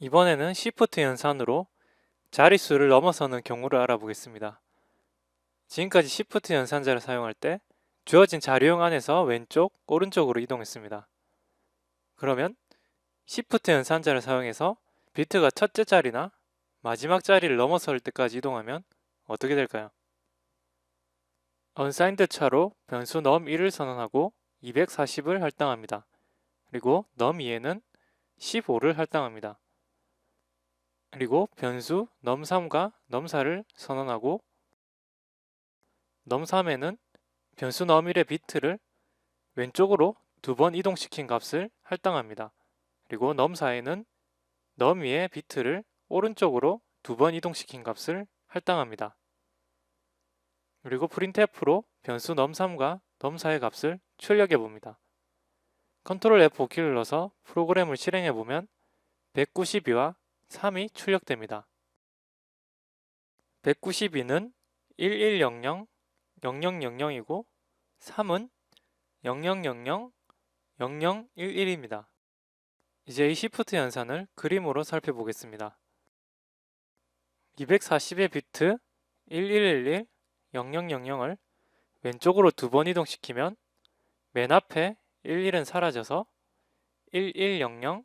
이번에는 시프트 연산으로 자릿수를 넘어서는 경우를 알아보겠습니다. 지금까지 시프트 연산자를 사용할 때 주어진 자료형 안에서 왼쪽, 오른쪽으로 이동했습니다. 그러면 시프트 연산자를 사용해서 비트가 첫째 자리나 마지막 자리를 넘어설 때까지 이동하면 어떻게 될까요? unsigned 차로 변수 num1을 선언하고 240을 할당합니다. 그리고 num2에는 15를 할당합니다. 그리고 변수 num3과 num4를 선언하고 num3에는 변수 num1의 비트를 왼쪽으로 두 번 이동시킨 값을 할당합니다. 그리고 num4에는 num2의 비트를 오른쪽으로 두 번 이동시킨 값을 할당합니다. 그리고 printf로 변수 num3과 num4의 값을 출력해 봅니다. 컨트롤 F5키를 눌러서 프로그램을 실행해 보면 192와 3이 출력됩니다. 192는 1100 0000이고 3은 0000 0011입니다. 이제 이 시프트 연산을 그림으로 살펴보겠습니다. 240의 비트 1111 0000을 왼쪽으로 두 번 이동시키면 맨 앞에 11은 사라져서 1100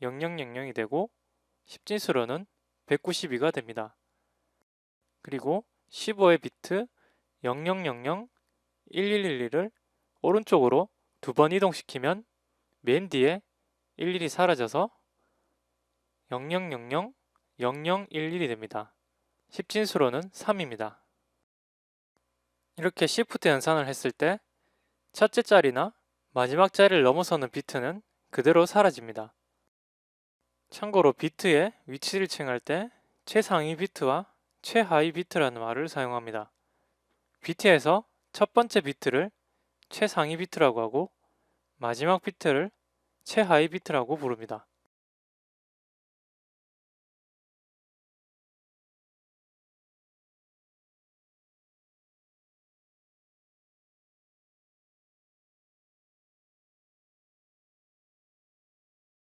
0000이 되고 10진수로는 192가 됩니다. 그리고 15의 비트 0000 1111을 오른쪽으로 두 번 이동시키면 맨 뒤에 11이 사라져서 0000 0011이 됩니다. 10진수로는 3입니다. 이렇게 시프트 연산을 했을 때 첫째 자리나 마지막 자리를 넘어서는 비트는 그대로 사라집니다. 참고로 비트의 위치를 칭할 때 최상위 비트와 최하위 비트라는 말을 사용합니다. 비트에서 첫 번째 비트를 최상위 비트라고 하고 마지막 비트를 최하위 비트라고 부릅니다.